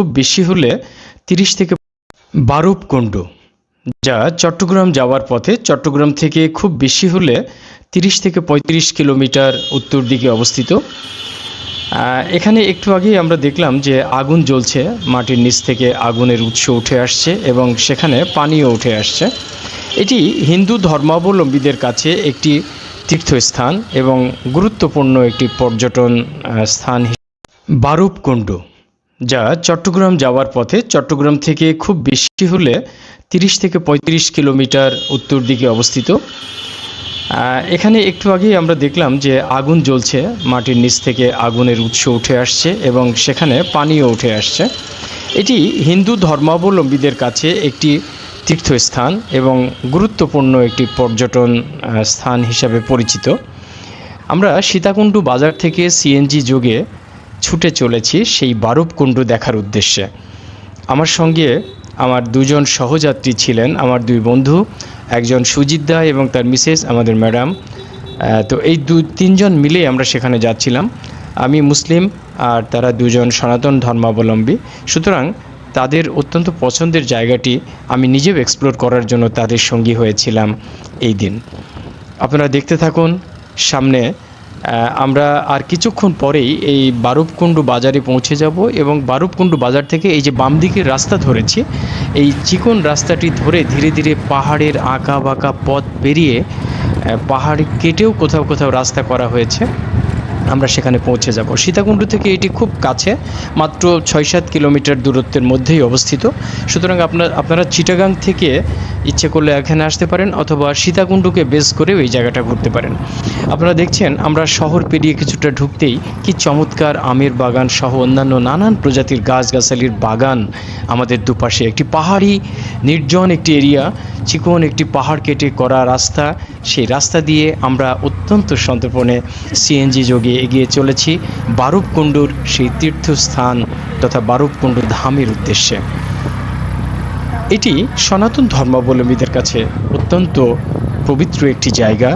খুব বেশি হলে তিরিশ থেকে বারুপকুণ্ড যা চট্টগ্রাম যাওয়ার পথে চট্টগ্রাম থেকে খুব বেশি হলে তিরিশ থেকে পঁয়ত্রিশ কিলোমিটার উত্তর দিকে অবস্থিত। এখানে একটু আগেই আমরা দেখলাম যে আগুন জ্বলছে, মাটির নিচ থেকে আগুনের উৎস উঠে আসছে এবং সেখানে পানিও উঠে আসছে। এটি হিন্দু ধর্মাবলম্বীদের কাছে একটি তীর্থস্থান এবং গুরুত্বপূর্ণ একটি পর্যটন স্থান বারুপকুণ্ড যা চট্টগ্রাম যাওয়ার পথে চট্টগ্রাম থেকে খুব বেশি হলে তিরিশ থেকে পঁয়ত্রিশ কিলোমিটার উত্তর দিকে অবস্থিত। এখানে একটু আগেই আমরা দেখলাম যে আগুন জ্বলছে, মাটির নিচ থেকে আগুনের উৎস উঠে আসছে এবং সেখানে পানিও উঠে আসছে। এটি হিন্দু ধর্মাবলম্বীদের কাছে একটি তীর্থস্থান এবং গুরুত্বপূর্ণ একটি পর্যটন স্থান হিসাবে পরিচিত। আমরা সীতাকুণ্ডু বাজার থেকে সিএনজি যোগে ছুটে চলেছি সেই বারুপকুণ্ড দেখার উদ্দেশ্যে। আমার সঙ্গে আমার দুজন সহযাত্রী ছিলেন, আমার দুই বন্ধু, একজন সুজিত দা এবং তার মিসেস, আমাদের ম্যাডাম। তো এই দু, তিনজন মিলে আমরা সেখানে যাচ্ছিলাম। আমি মুসলিম আর তারা দুজন সনাতন ধর্মাবলম্বী। সুতরাং তাদের অত্যন্ত পছন্দের জায়গাটি আমি নিজেও এক্সপ্লোর করার জন্য তাদের সঙ্গী হয়েছিলাম এই দিন। আপনারা দেখতে থাকুন, সামনে আমরা আর কিছুক্ষণ পরেই এই বারুপকুণ্ডু বাজারে পৌঁছে যাব এবং বারুপকুণ্ডু বাজার থেকে এই যে বাম দিকের রাস্তা ধরেছি, এই চিকন রাস্তাটি ধরে ধীরে ধীরে পাহাড়ের আঁকা বাঁকা পথ পেরিয়ে পাহাড় কেটেও কোথাও কোথাও রাস্তা করা হয়েছে। আমরা সেখানে পৌঁছে যাব। সীতাকুণ্ড থেকে এটি খুব কাছে, মাত্র ছয় সাত কিলোমিটার দূরত্বের মধ্যেই অবস্থিত। সুতরাং আপনার, আপনারা চিটাগাং থেকে ইচ্ছে করলে এখানে আসতে পারেন অথবা সীতাকুণ্ডকে বেস করেও ওই জায়গাটা ঘুরতে পারেন। আপনারা দেখছেন, আমরা শহর পেরিয়ে কিছুটা ঢুকতেই কি চমৎকার আমের বাগান সহ অন্যান্য নানান প্রজাতির গাছগাছালির বাগান আমাদের দুপাশে। একটি পাহাড়ি, নির্জন একটি এরিয়া, চিকন একটি পাহাড় কেটে করা রাস্তা। সেই রাস্তা দিয়ে আমরা অত্যন্ত সন্তর্পণে সিএনজি যোগে এগিয়ে চলেছি। বারুপকুণ্ডুর সেই তীর্থস্থান তথা বারুপকুণ্ড ধামের উদ্দেশ্যে। এটি সনাতন ধর্মাবলম্বীদের কাছে অত্যন্ত পবিত্র একটি জায়গা।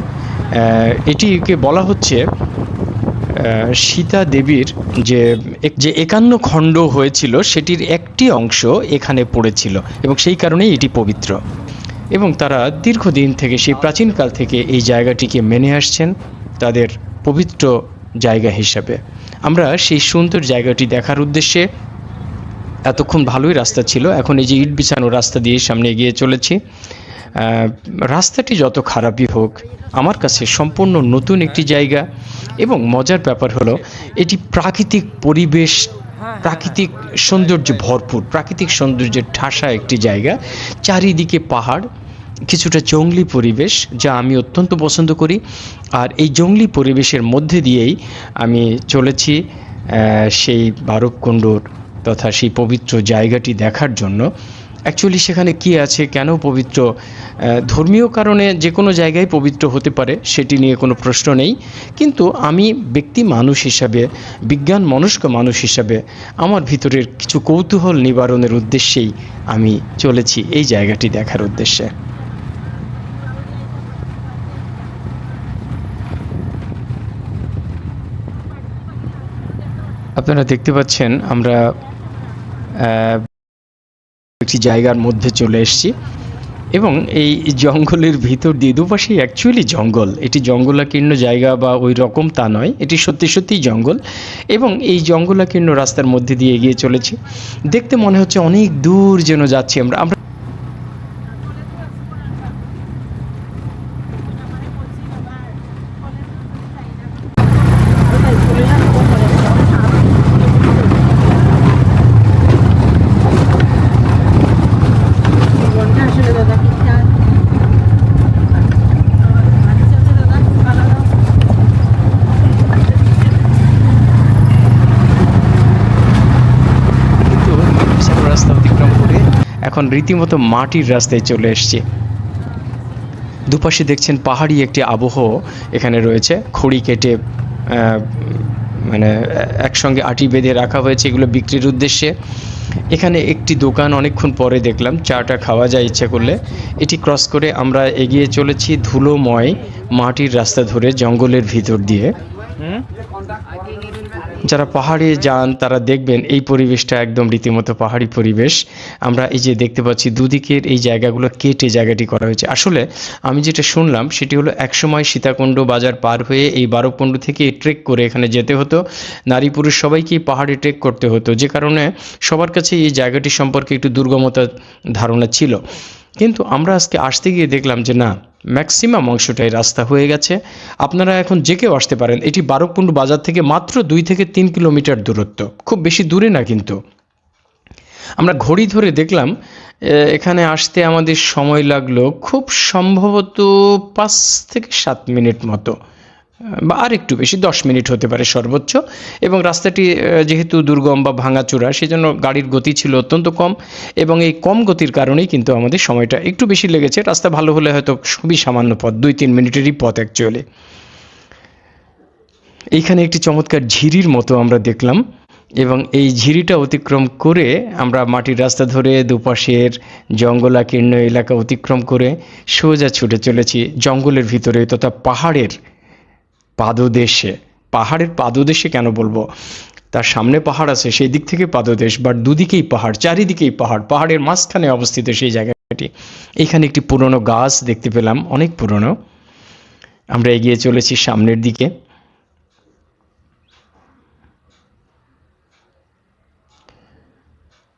এটিকে বলা হচ্ছে সীতা দেবীর যে যে একান্ন খণ্ড হয়েছিল, সেটির একটি অংশ এখানে পড়েছিল এবং সেই কারণেই এটি পবিত্র। এবং তারা দীর্ঘদিন থেকে, সেই প্রাচীনকাল থেকে এই জায়গাটিকে মেনে আসছেন তাদের পবিত্র জায়গা হিসাবে। আমরা সেই সুন্দর জায়গাটি দেখার উদ্দেশ্যে এতক্ষণ ভালোই রাস্তা ছিল। এখন এই যে ইট বিছানো রাস্তা দিয়ে সামনে এগিয়ে চলেছি। রাস্তাটি যত খারাপই হোক, আমার কাছে সম্পূর্ণ নতুন একটি জায়গা এবং মজার ব্যাপার হলো, এটি প্রাকৃতিক পরিবেশ, প্রাকৃতিক সৌন্দর্য ভরপুর, প্রাকৃতিক সৌন্দর্যের ঠাসা একটি জায়গা। চারিদিকে পাহাড়, কিছুটা জঙ্গলি পরিবেশ, যা আমি অত্যন্ত পছন্দ করি। আর এই জঙ্গলি পরিবেশের মধ্যে দিয়েই আমি চলেছি সেই বারবকুণ্ডর তথা সেই পবিত্র জায়গাটি দেখার জন্য। অ্যাকচুয়ালি সেখানে কি আছে, কেন পবিত্র? ধর্মীয় কারণে যে কোনো জায়গায় পবিত্র হতে পারে, সেটি নিয়ে কোনো প্রশ্ন নেই। কিন্তু আমি ব্যক্তি মানুষ হিসাবে, বিজ্ঞান মনস্ক মানুষ হিসাবে, আমার ভিতরের কিছু কৌতূহল নিবারণের উদ্দেশ্যেই আমি চলেছি এই জায়গাটি দেখার উদ্দেশ্যে। আপনারা দেখতে পাচ্ছেন, আমরা একটি জায়গার মধ্যে চলে এসেছি। এবং এই জঙ্গলের ভিতর দিয়ে দুপাশে অ্যাকচুয়ালি জঙ্গল। এটি জঙ্গলাকীর্ণ জায়গা বা ওই রকম তা নয়, এটি সত্যি সত্যিই জঙ্গল। এবং এই জঙ্গলাকীর্ণ রাস্তার মধ্যে দিয়ে এগিয়ে চলেছি। দেখতে মনে হচ্ছে অনেক দূর যেন যাচ্ছি আমরা। আমরা আসলে দাদা কি চান কিন্তু বিশাল রাস্তা অতিক্রম করে এখন রীতিমতো মাটির রাস্তায় চলে এসেছি। দুপাশে দেখছেন পাহাড়ি একটি আবহ, এখানে রয়েছে খড়ি কেটে মানে একসঙ্গে আটি বেঁধে রাখা হয়েছে এগুলো বিক্রির উদ্দেশ্যে। এখানে একটি দোকান অনেকক্ষণ পরে দেখলাম, চাটা খাওয়া যায় ইচ্ছে করলে। এটি ক্রস করে আমরা এগিয়ে চলেছি ধুলোময় মাটির রাস্তা ধরে জঙ্গলের ভিতর দিয়ে। যারা পাহাড়ে যান, তারা দেখবেন এই পরিবেশটা একদম রীতিমতো পাহাড়ি পরিবেশ। আমরা এই যে দেখতে পাচ্ছি দুদিকের এই জায়গাগুলো কেটে জায়গাটি করা হয়েছে। আসলে আমি যেটা শুনলাম, সেটি হলো একসময় সীতাকুণ্ড বাজার পার হয়ে এই বারবকুণ্ড থেকে ট্রেক করে এখানে যেতে হতো। নারী পুরুষ সবাইকেই পাহাড়ে ট্রেক করতে হতো। যে কারণে সবার কাছে এই জায়গাটি সম্পর্কে একটু দুর্গমতার ধারণা ছিল। কিন্তু আমরা আজকে আসতে গিয়ে দেখলাম যে না ম্যাক্সিমাম অংশটাই রাস্তা হয়ে গেছে। আপনারা এখন যে কেউ আসতে পারেন, এটি বারকুণ্ড বাজার থেকে মাত্র দুই থেকে তিন কিলোমিটার দূরত্ব। খুব বেশি দূরে না কিন্তু। আমরা ঘড়ি ধরে দেখলাম এখানে আসতে আমাদের সময় লাগল খুব সম্ভবত পাঁচ থেকে সাত মিনিট মতো। বা আর একটু বেশি, দশ মিনিট হতে পারে সর্বোচ্চ। এবং রাস্তাটি যেহেতু দুর্গম বা ভাঙাচোরা সেজন্য গাড়ির গতি ছিল অত্যন্ত কম এবং এই কম গতির কারণেই কিন্তু আমাদের সময়টা একটু বেশি লেগেছে। রাস্তা ভালো হলে হয়তো খুবই সামান্য পথ, দুই তিন মিনিটেরই পথ অ্যাকচুয়ালি এইখানে একটি চমৎকার ঝিরির মতো আমরা দেখলাম এবং এই ঝিরিটা অতিক্রম করে আমরা মাটির রাস্তা ধরে দুপাশের জঙ্গলাকীর্ণ এলাকা অতিক্রম করে সোজা ছুটে চলেছি জঙ্গলের ভিতরে তথা পাহাড়ের পাদদেশে। পাহাড়ের পাদদেশে কেন বলব? তার সামনে পাহাড় আছে, সেই দিক থেকে পাদদেশ বাট দুদিকেই পাহাড়, চারিদিকেই পাহাড়, পাহাড়ের মাঝখানে অবস্থিত সেই জায়গাটি। এখানে একটি পুরনো গাছ দেখতে পেলাম, অনেক পুরনো। আমরা এগিয়ে চলেছি সামনের দিকে।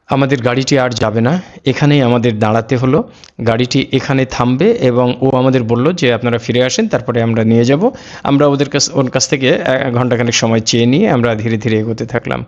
আমাদের গাড়িটি আর যাবে না। এখানেই আমাদের দাঁড়াতে হলো। গাড়িটি এখানে থামবে এবং ও আমাদের বলল যে আপনারা ফিরে আসেন, তারপরে আমরা নিয়ে যাব। আমরা ওদের কাছ ওর কাছ থেকে ঘন্টাখানেক সময় চেয়ে নিয়ে আমরা ধীরে ধীরে এগোতে থাকলাম।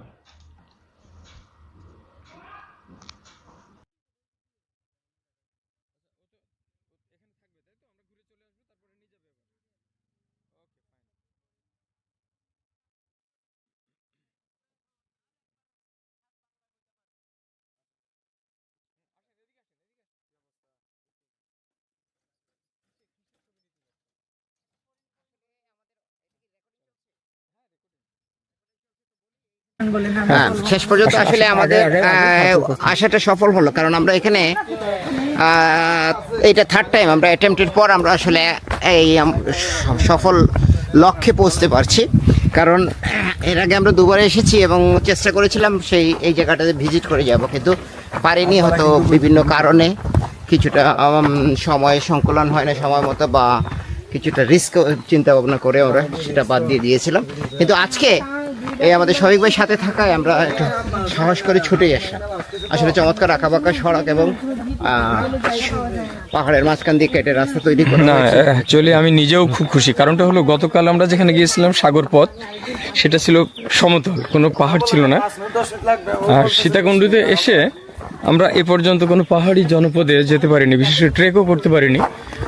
হ্যাঁ, শেষ পর্যন্ত আসলে আমাদের আহ, আশাটা সফল হলো কারণ আমরা এখানে এটা থার্ড টাইম আমরা অ্যাটেম্পটের পর আমরা আসলে এই সফল লক্ষ্যে পৌঁছতে পারছি। কারণ এর আগে আমরা দুবার এসেছি এবং চেষ্টা করেছিলাম সেই এই জায়গাটাতে ভিজিট করে যাব কিন্তু পারিনি হয়তো বিভিন্ন কারণে। কিছুটা সময় সংকলন হয় না সময় মতো বা কিছুটা রিস্ক চিন্তা ভাবনা করে আমরা সেটা বাদ দিয়ে দিয়েছিলাম কিন্তু আজকে এই আমাদের শফিক ভাই সাথে থাকায় আমরা একটু সাহস করে ছুটেই আসলাম। আসলে চমৎকার আঁকা বাঁকা সড়ক এবং পাহাড়ের মাঝখান দিয়ে কেটে রাস্তা তৈরি করা না। অ্যাকচুয়ালি আমি নিজেও খুব খুশি। কারণটা হলো গতকাল আমরা যেখানে গিয়েছিলাম সাগর পথ সেটা ছিল সমতল কোনো পাহাড় ছিল না। আর সীতাকুণ্ডুতে এসে আমরা এ পর্যন্ত কোনো পাহাড়ি জনপদে যেতে পারিনি বিশেষ করে ট্রেকও করতে পারিনি।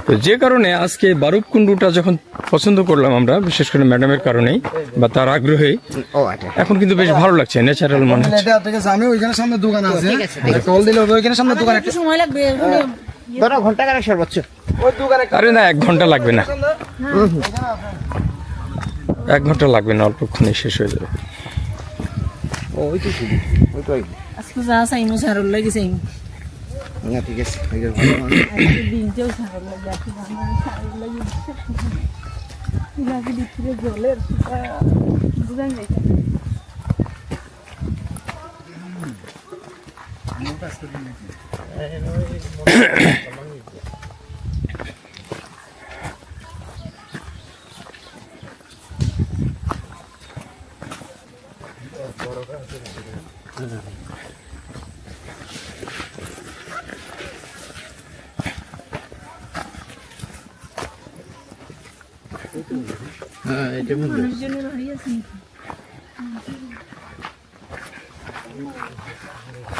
তো যে কারণে আজকে বারুবকুণ্ডুটা যখন পছন্দ করলাম আমরা বিশেষ করে ম্যাডামের কারণেই বা তার আগ্রহেই ও আচ্ছা। এখন কিন্তু বেশ ভালো লাগছে ন্যাচারাল মনে হচ্ছে। আমি ওইখানে সামনে দোকান আছে। ঠিক আছে, ঠিক আছে। কল দিলে ওইখানে সামনে দোকান একটা সময় লাগবে ঘণ্টা কারেক সর্বোচ্চ আরে না এক ঘণ্টা লাগবে না। এক ঘণ্টা লাগবে না অল্পক্ষণে শেষ হয়ে যাবে। ওই তো শুধু ওই তো ওই। আজকে যা চাইনো সারল লাগে চাইনো না ঠিক আছে ঠিক আছে, ভালো মানুষ। আজকে দিনটাও সারল লাগে আজকে সারল লাগে লাগে ভিতরে জলের বুঝাই যাইছে মানুষজনের বাড়ি আছে নাকি? রান্না বান্না না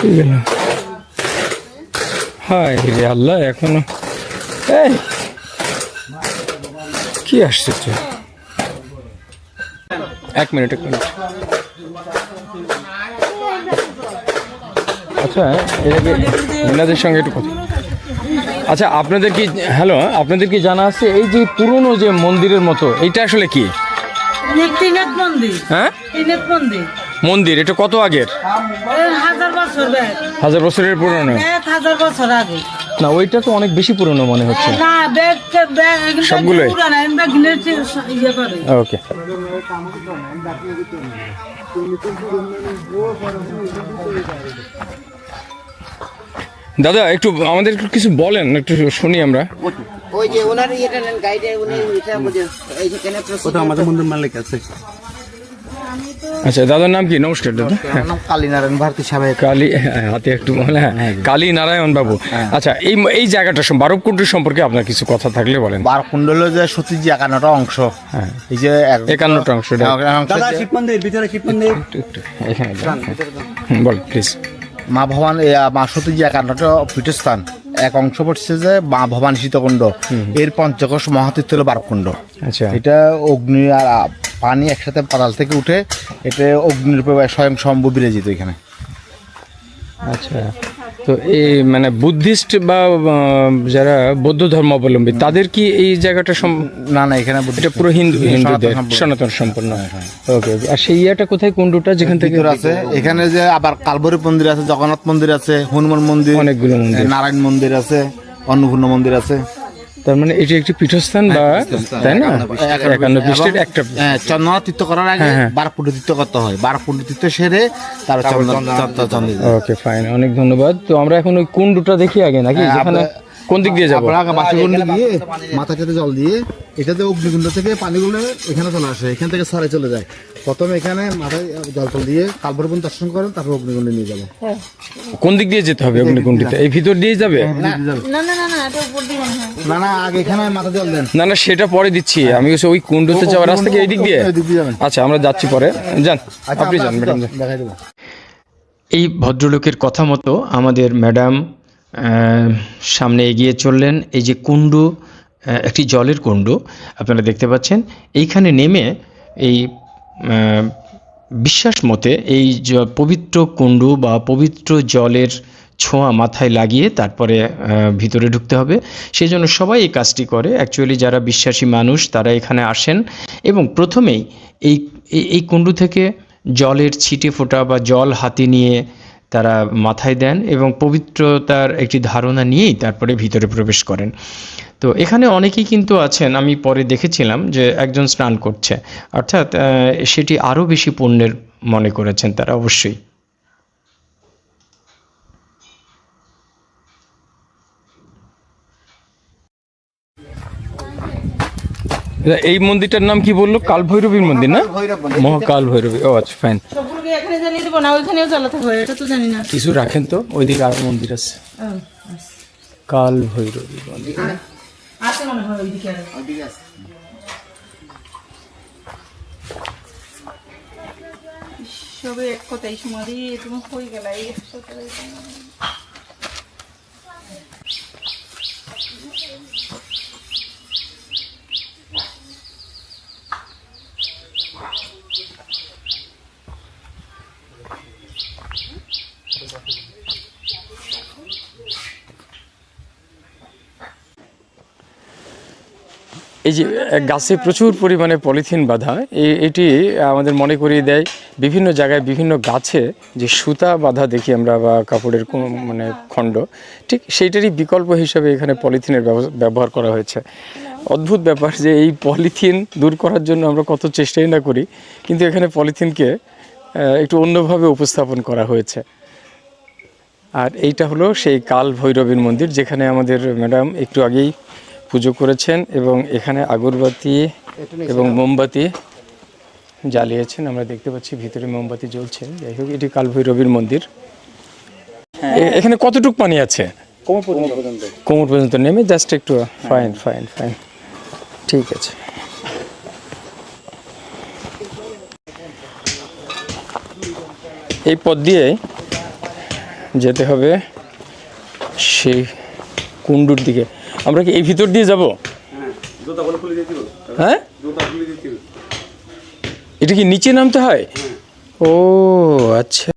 কি গেল? হায় রে আল্লাহ, এখনও। কি আসছে এক মিনিট এক মিনিট। আচ্ছা এটাকে এনাদের সঙ্গে একটু কথা। আচ্ছা আপনাদের কি হ্যালো আপনাদের কি জানা আছে এই যে পুরনো যে মন্দিরের মতো এটা আসলে কি? মন্দির। হ্যাঁ? মন্দির। মন্দির এটা কত আগের? হাজার বছর ব্যাগ হাজার বছরের পুরনো। হাজার বছর আগে। না ওইটা তো অনেক বেশি পুরনো মনে হচ্ছে। সবগুলোই? ইয়ে ওকে। দাদা একটু আমাদের একটু কিছু বলেন একটু শুনি আমরা। ওই যে ওনার ইয়েটা নেন গাইডে উনি এটা বুঝে এই যেখানে আমাদের মন্দির মালিক আছে। আচ্ছা দাদার নাম কি? নমস্কার দাদা। হ্যাঁ, নাম কালীনারায়ণ ভারতী সাহেব কালী হ্যাঁ, হাতে একটু বলে হ্যাঁ কালী নারায়ণ বাবু। আচ্ছা এই এই জায়গাটা সম- বারবকুণ্ড সম্পর্কে আপনার কিছু কথা থাকলে বলেন। বারকুণ্ডল যে সতীর যে একান্নটা অংশ। হ্যাঁ। এই যে এক- একান্নটা অংশ যে- শিব মন্দির ভিতরে শিব মন্দির বল প্লিজ মা ভবান মা সতী যে একান্নটা পীঠস্থান। এক অংশ পড়ছে যে মা ভবান শীতকুণ্ড এর পঞ্চকোষ মহাতীর্থ হলো বারকুণ্ড। আচ্ছা। এটা অগ্নি আর পানি একসাথে পাতাল থেকে উঠে এটা অগ্নিরূপে স্বয়ং সম্ভব বিরাজিত এখানে। আচ্ছা। তো এই মানে বুদ্ধিস্ট বা যারা বৌদ্ধ ধর্মাবলম্বী তাদের কি এই জায়গাটা না না এখানে এটা পুরো হিন্দু হিন্দুদের সনাতন সম্পূর্ণ ওকে আর সেই ইয়েটা কোথায় কুন্ডুটা যেখান থেকে আছে এখানে যে আবার কালবরি মন্দির আছে জগন্নাথ মন্দির আছে হনুমান মন্দির অনেকগুলো মন্দির। নারায়ণ মন্দির আছে অন্নপূর্ণ মন্দির আছে। তার মানে এটি একটি পীঠস্থান বা তাই না? একান্ন পৃষ্ঠের একটা হ্যাঁ, চন্দনা তীর্থ করার আগে হ্যাঁ, হ্যাঁ। বার পুণ্য তীর্থ করতে হয়। বার পুণ্য তীর্থ সেরে তার চন্দ্র ওকে ফাইন অনেক ধন্যবাদ। তো আমরা এখন ওই কুণ্ডুটা দেখি আগে নাকি? হ্যাঁ, যেখানে কোন দিক দিয়ে যাব? আপনার আগে বাসিকুণ্ড দিয়ে মাথাটাতে জল দিয়ে এটাতে অগ্নিকুণ্ড থেকে পানিগুলো এখানে চলে আসে এখান থেকে সারে চলে যায়। প্রথমে এখানে মাথায় জল টল দিয়ে কালবরবন দর্শন করেন তারপর অগ্নিকুণ্ডে নিয়ে যাব। কোন দিক দিয়ে যেতে হবে অগ্নিকুণ্ডিতে? এই ভিতর দিয়ে যাবে। না না না না এটা উপর দিয়ে হয় না না আগে এখানে মাথা জল দেন। না না সেটা পরে দিচ্ছি। আমি ওই কুণ্ডতে যাওয়ার রাস্তা কি এই দিক দিয়ে? আচ্ছা আমরা যাচ্ছি পরে। যান আচ্ছা আপনি যান ম্যাডাম দেখাই দেবো। এই ভদ্রলোকের কথা মতো আমাদের ম্যাডাম সামনে এগিয়ে চললেন এই যে কুণ্ডু একটি জলের কুণ্ডু, আপনারা দেখতে পাচ্ছেন। এইখানে নেমে এই বিশ্বাস মতে এই পবিত্র কুণ্ডু বা পবিত্র জলের ছোঁয়া মাথায় লাগিয়ে তারপরে ভিতরে ঢুকতে হবে। সেই জন্য সবাই এই কাজটি করে। অ্যাকচুয়ালি যারা বিশ্বাসী মানুষ, তারা এখানে আসেন এবং প্রথমেই এই- এই কুণ্ডু থেকে জলের ছিটে ফোটা বা জল হাতে নিয়ে তারা মাথায় দেন এবং পবিত্রতার একটি ধারণা নিয়েই তারপরে ভিতরে প্রবেশ করেন। তো এখানে অনেকেই কিন্তু আছেন আমি পরে দেখেছিলাম যে একজন স্নান করছে। অর্থাৎ আহ, সেটি আরও বেশি পুণ্যের মনে করেছেন তারা অবশ্যই। এই মন্দিরটার নাম কি বলল? কাল ভৈরবীর মন্দির না? মহাকাল ভৈরবী ও আচ্ছা ফাইন এখানে জ্বালিয়ে দেবো না ওইখানেও জ্বালাতে হবে এটা তো জানি না। কিছু রাখেন তো ওইদিকে আর মন্দির আছে। কাল ভৈরবী মন্দির। আছে মনে হয় ওইদিকে আরও। সবে এক কথাই সমাধি তুমি হয়ে গেল এই একসাথে এই যে গাছে প্রচুর পরিমাণে পলিথিন বাঁধা এটি আমাদের মনে করিয়ে দেয় বিভিন্ন জায়গায় বিভিন্ন গাছে যে সুতা বাঁধা দেখি আমরা বা কাপড়ের কোনো মানে খণ্ড, ঠিক সেইটারই বিকল্প হিসাবে এখানে পলিথিনের ব্যব- ব্যবহার করা হয়েছে। অদ্ভুত ব্যাপার যে এই পলিথিন দূর করার জন্য আমরা কত চেষ্টাই না করি, কিন্তু এখানে পলিথিনকে একটু অন্যভাবে উপস্থাপন করা হয়েছে। আর এইটা হলো সেই কাল ভৈরবীর মন্দির, যেখানে আমাদের ম্যাডাম একটু আগেই পুজো করেছেন এবং এখানে আগরবাতি এবং মোমবাতি জ্বালিয়েছেন। আমরা দেখতে পাচ্ছি ভিতরে মোমবাতি জ্বলছে। যাই হোক এটি কালভৈরবীর মন্দির। এ- এখানে কতটুক পানি আছে? কোমর পর্যন্ত নেমে জাস্ট একটু ফাইন ফাইন ফাইন। ঠিক আছে। এই পথ দিয়ে যেতে হবে সেই কুণ্ডুর দিকে। আমরা কি এই ভিতর দিয়ে যাব? হ্যাঁ এটা কি নিচে নামতে হয়। ও আচ্ছা।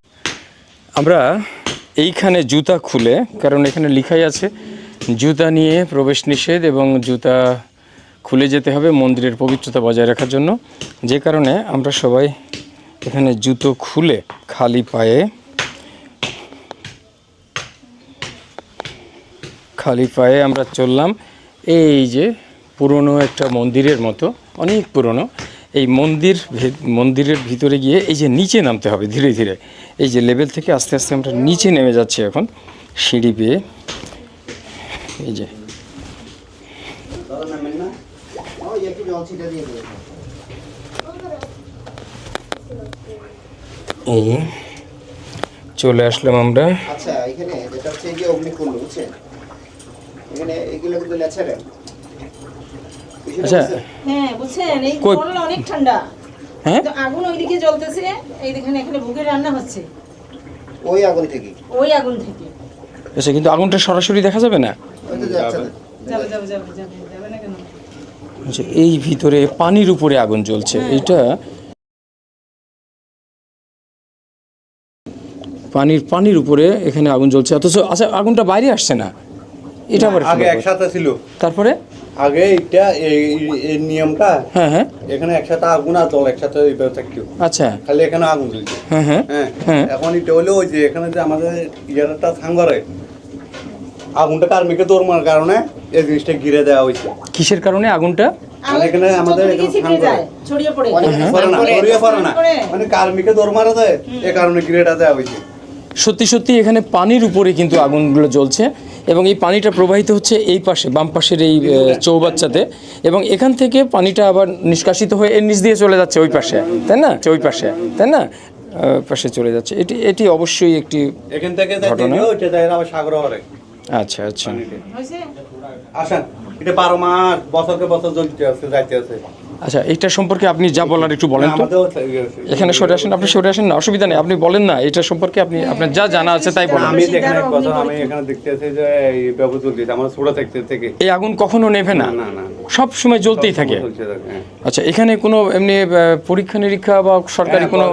আমরা এইখানে জুতা খুলে কারণ এখানে লিখাই আছে জুতা নিয়ে প্রবেশ নিষেধ এবং জুতা খুলে যেতে হবে মন্দিরের পবিত্রতা বজায় রাখার জন্য। যে কারণে আমরা সবাই এখানে জুতো খুলে খালি পায়ে খালি পায়ে আমরা চললাম। এই যে পুরনো একটা মন্দিরের মতো, অনেক পুরনো। এই মন্দির মন্দিরের ভিতরে গিয়ে এই যে নিচে নামতে হবে ধীরে ধীরে। এই যে লেভেল থেকে আস্তে আস্তে আমরা নিচে নেমে যাচ্ছি এখন। সিঁড়ি পেয়ে। এই যে। এই চলে আসলাম আমরা। আচ্ছা এখানে এগুলো কিন্তু ন্যাচারাল। আচ্ছা। হ্যাঁ বুঝছেন? এই করলা অনেক ঠান্ডা। হ্যাঁ? তো আগুন ওইদিকে জ্বলতেছে এই দেখেন এখানে বুকে রান্না হচ্ছে। ওই আগুন থেকে। ওই আগুন থেকে। আচ্ছা কিন্তু আগুনটা সরাসরি দেখা যাবে না? ওই তো যাচ্ছে। না। যাবে যাবে যাবে যাবে যাবে না কেন? আচ্ছা এই ভিতরে পানির উপরে আগুন জ্বলছে। এটা পানির পানির উপরে এখানে আগুন জ্বলছে। অথচ আচ্ছা আগুনটা বাইরে আসছে না? এটা আবার আগে একসাথে ছিল। তারপরে? আগে এইটা এই- নিয়মটা হ্যাঁ হ্যাঁ। এখানে একসাথে আগুন আর জল একসাথে এইভাবে থাকতো। আচ্ছা। খালি এখানে আগুন জ্বলছে। হ্যাঁ হ্যাঁ। হ্যাঁ। হ্যাঁ। এখন এটা হলো ওই যে এখানে যে আমাদের ইয়ারটা আগুনটা কার্মিকে দৌড়মার কারণে এই জিনিসটা ঘিরে দেওয়া হয়েছে। কিসের কারণে আগুনটা? আগুন এখানে আমাদের ছড়িয়ে পড়ে। ছড়িয়ে পড়ে না মানে কার্মিকে দৌড় মারা দেয় এ কারণে ঘিরেটা দেওয়া হয়েছে। সত্যি সত্যি এখানে পানির উপরে কিন্তু আগুনগুলো জ্বলছে। এবং এই পানিটা প্রবাহিত হচ্ছে এই পাশে বাম পাশের এই চৌবাচ্চাতে। এবং এখান থেকে পানিটা আবার নিষ্কাশিত হয়ে এর নিচ দিয়ে চলে যাচ্ছে ওই পাশে তাই না? ওই পাশে তাই না? পাশে চলে যাচ্ছে। এটি এটি অবশ্যই একটি এখান থেকে ঘটনা? আচ্ছা আচ্ছা। আসেন এটা বারো মাস বছরকে বছর জ্বলতে আছে যাইতে আছে। আচ্ছা এটা সম্পর্কে আপনি যা বলার একটু বলেন তো। এখানে সরে আসেন আপনি সরে আসেন না অসুবিধা নেই আপনি বলেন না এটা সম্পর্কে আপনি আপনার যা জানা আছে তাই বলেন। আমি এখানে এক বছর আমি এখানে দেখতে আছি যে এই ব্যবহার চলতেছে আমার ছোট থাকতে থেকে। এই আগুন কখনো নেভে না। না না সব সময় জ্বলতেই থাকে। হ্যাঁ। আচ্ছা এখানে কোনো এমনি পরীক্ষা নিরীক্ষা বা সরকারি হ্যাঁ, কোনো